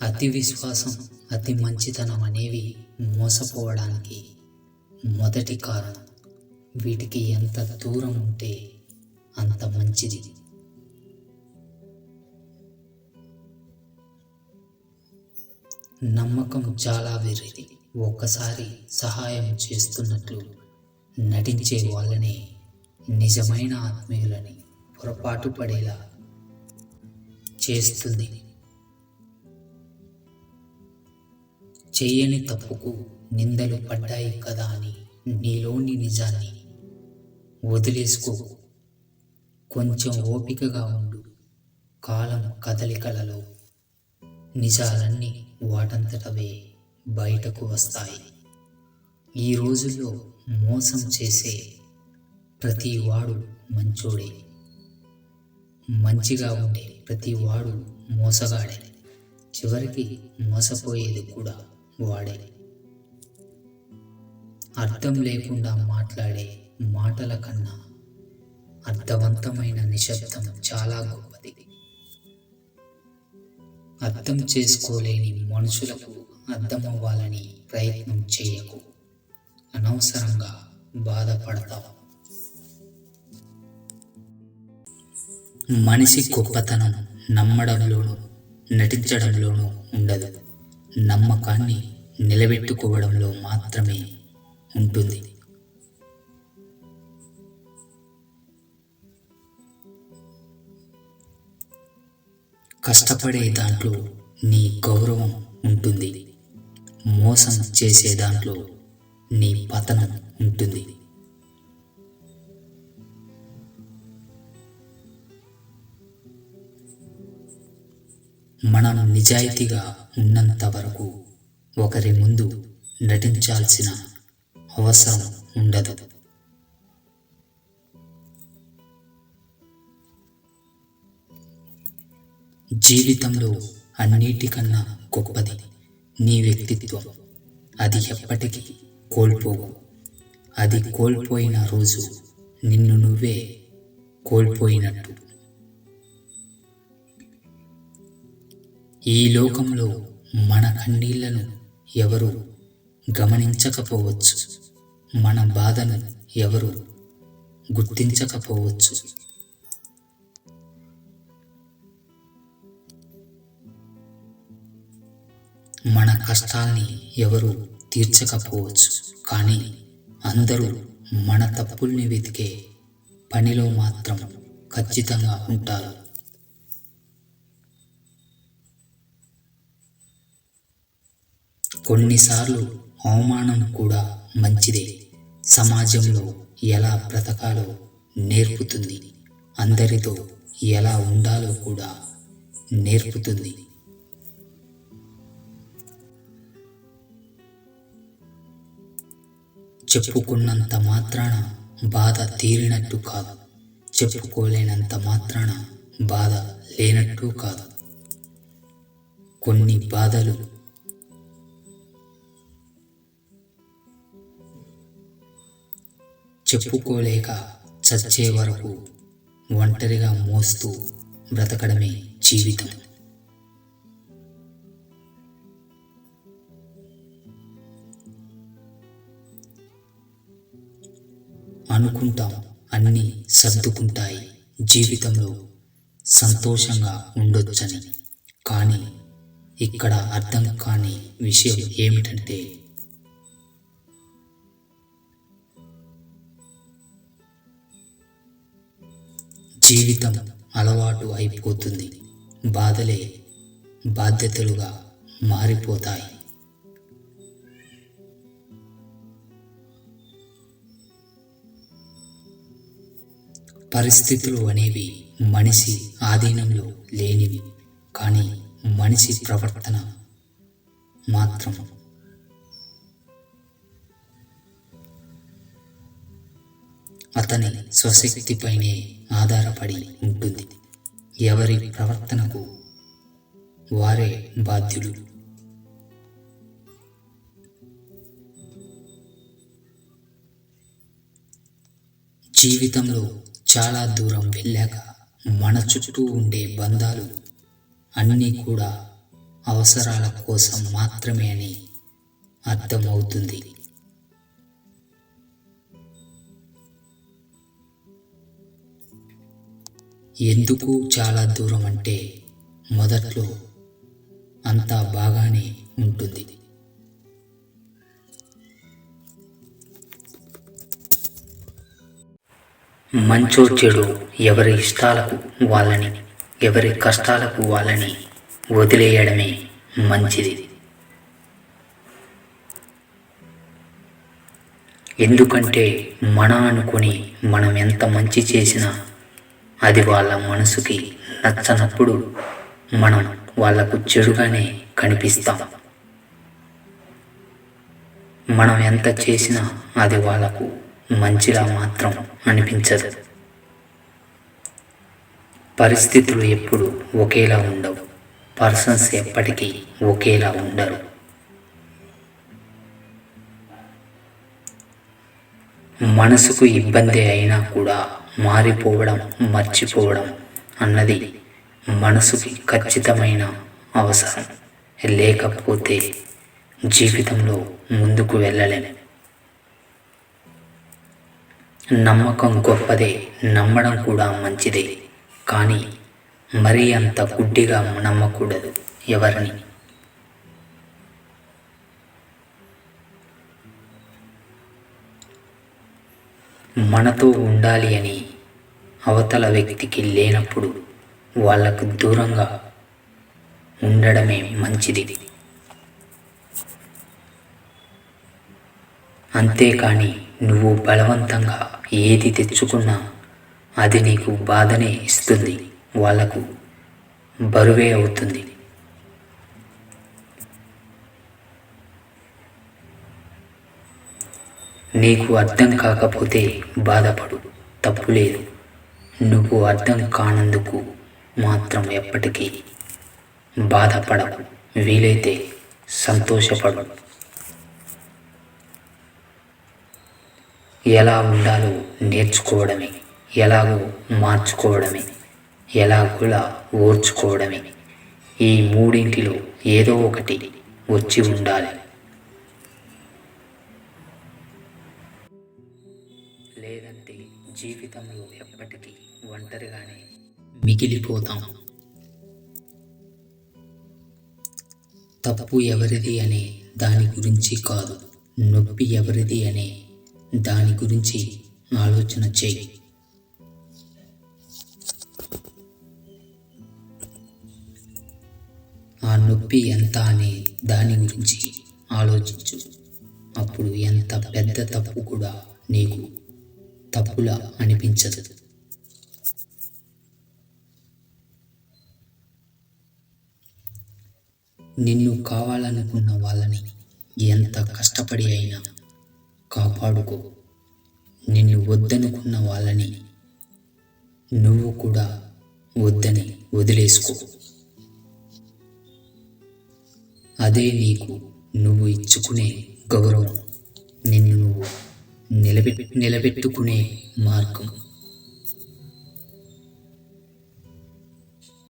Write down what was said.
అతి విశ్వాసం అతి మంచితనం అనేవి మోసపోవడానికి మొదటి కారణం. వీటికి ఎంత దూరం ఉంటే అంత మంచిది. నమ్మకం చాలా వెర్రిది ఒక్కసారి సహాయం చేస్తున్నట్లు నటించే వాళ్ళని నిజమైన ఆత్మీయులని పొరపాటు పడేలా చేస్తుంది. చేయని తప్పుకు నిందలు పడ్డాయి కదా అని నీలోని నిజాన్ని వదిలేసుకో. కొంచెం ఓపికగా ఉండు. కాలం కదలికలలో నిజాలన్నీ వాటంతటవే బయటకు వస్తాయి. ఈ రోజుల్లో మోసం చేసే ప్రతి వాడు మంచోడే. మంచిగా ఉండే ప్రతి వాడు మోసగాడే. చివరికి మోసపోయేది కూడా వాడే. అర్థం లేకుండా మాట్లాడే మాటల కన్నా అర్థవంతమైన నిశ్శబ్దం చాలా గొప్పది. అర్థం చేసుకోలేని మనుషులకు అర్థమవ్వాలని ప్రయత్నం చేయకు. అనవసరంగా బాధపడతావు. మనిషి గొప్పతనం నమ్మడంలోనూ నటించడంలోనూ ఉండదు. నమ్మకాన్ని నిలబెట్టుకోవడంలో మాత్రమే ఉంటుంది. కష్టపడే దాంట్లో నీ గౌరవం ఉంటుంది. మోసం చేసే దాంట్లో నీ పతనం ఉంటుంది. మనం నిజాయితీగా ఉన్నంత వరకు ఒకరి ముందు నటించాల్సిన అవసరం ఉండదు. జీవితంలో అన్నిటికన్నా గొప్పది నీ వ్యక్తిత్వం. అది ఎప్పటికీ కోల్పోవు. అది కోల్పోయిన రోజు నిన్ను నువ్వే కోల్పోయినట్టు. ఈ లోకంలో మన కన్నీళ్ళను ఎవరు గమనించకపోవచ్చు? మన బాధను ఎవరు గుర్తించకపోవచ్చు? మన కష్టాల్ని ఎవరు తీర్చకపోవచ్చు? కానీ అందరూ మన తప్పుల్ని వెతికే పనిలో మాత్రం ఖచ్చితంగా ఉంటారు. కొన్నిసార్లు అవమానం కూడా మంచిదే. సమాజంలో ఎలా బ్రతకాలో నేర్పుతుంది. అందరితో ఎలా ఉండాలో కూడా నేర్పుతుంది. చెప్పుకున్నంత మాత్రాన బాధ తీరినట్టు కాదు. చెప్పుకోలేనంత మాత్రాన బాధ లేనట్టు కాదు. కొన్ని బాధలు చెప్పుకోలేక చచ్చే వరకు ఒంటరిగా మోస్తూ బ్రతకడమే జీవితం. అనుకుంటాం అన్నీ సర్దుకుంటాయి. జీవితంలో సంతోషంగా ఉండొచ్చని. కానీ ఇక్కడ అర్థం కాని విషయం ఏమిటంటే జీవితం అలవాటు అయిపోతుంది. బాధలే బాధ్యతలుగా మారిపోతాయి. పరిస్థితులు అనేవి మనిషి ఆధీనంలో లేనివి కానీ మనిషి ప్రవర్తన మాత్రం అతని స్వశక్తిపైనే ఆధారపడి ఉంటుంది. ఎవరి ప్రవర్తనకు వారే బాధ్యులు. జీవితంలో చాలా దూరం వెళ్ళాక మన చుట్టూ ఉండే బంధాలు అన్నీ కూడా అవసరాల కోసం మాత్రమే అని అర్థమవుతుంది. ఎందుకు చాలా దూరం అంటే మొదట్లో అంతా బాగానే ఉంటుంది. మంచో చెడు ఎవరి ఇష్టాలకు వాళ్ళని ఎవరి కష్టాలకు వాళ్ళని వదిలేయడమే మంచిది. ఎందుకంటే మన అనుకుని మనం ఎంత మంచి చేసినా అది వాళ్ళ మనసుకి నచ్చనప్పుడు మనం వాళ్ళకు చెడుగానే కనిపిస్తాం. మనం ఎంత చేసినా అది వాళ్ళకు మంచిలా మాత్రం అనిపించదు. పరిస్థితులు ఎప్పుడు ఒకేలా ఉండవు. పర్సన్స్ ఎప్పటికీ ఒకేలా ఉండరు. మనసుకు ఇబ్బంది అయినా కూడా మారిపోవడం మర్చిపోవడం అన్నది మనసుకి ఖచ్చితమైన అవసరం. లేకపోతే జీవితంలో ముందుకు వెళ్ళలేము నమ్మకం గొప్పదే నమ్మడం కూడా మంచిదే. కానీ మరీ అంత గుడ్డిగా నమ్మకూడదు ఎవరిని. మనతో ఉండాలి అని అవతల వ్యక్తికి లేనప్పుడు వాళ్ళకు దూరంగా ఉండడమే మంచిది. అంతేకాని నువ్వు బలవంతంగా ఏది తెచ్చుకున్నా అది నీకు బాధనే ఇస్తుంది. వాళ్ళకు బరువే అవుతుంది. నీకు అర్థం కాకపోతే బాధపడు తప్పులేదు నువ్వు అర్థం కానందుకు మాత్రం ఎప్పటికీ బాధపడవు వీలైతే సంతోషపడు. ఎలా ఉండాలో నేర్చుకోవడమే ఎలాగో మార్చుకోవడమే ఎలాగోలా ఓర్చుకోవడమే. ఈ మూడింటిలో ఏదో ఒకటి వచ్చి ఉండాలి. జీవితంలో ఎప్పటికీ ఒంటరిగానే మిగిలిపోతాం. తప్పు ఎవరిది అనే దాని గురించి కాదు. నొప్పి ఎవరిది అనే దాని గురించి ఆలోచన చేయి. ఆ నొప్పి ఎంత అనే దాని గురించి ఆలోచించు. అప్పుడు ఎంత పెద్ద తప్పు కూడా నీకు తప్పులా అనిపించదు. నిన్ను కావాలనుకున్న వాళ్ళని ఎంత కష్టపడి అయినా కాపాడుకో. నిన్ను వద్దనుకున్న వాళ్ళని నువ్వు కూడా వద్దని వదిలేసుకో. అదే నీకు నువ్వు ఇచ్చుకునే గౌరవం. నిలబె నిలబెట్టుకునే మార్గం.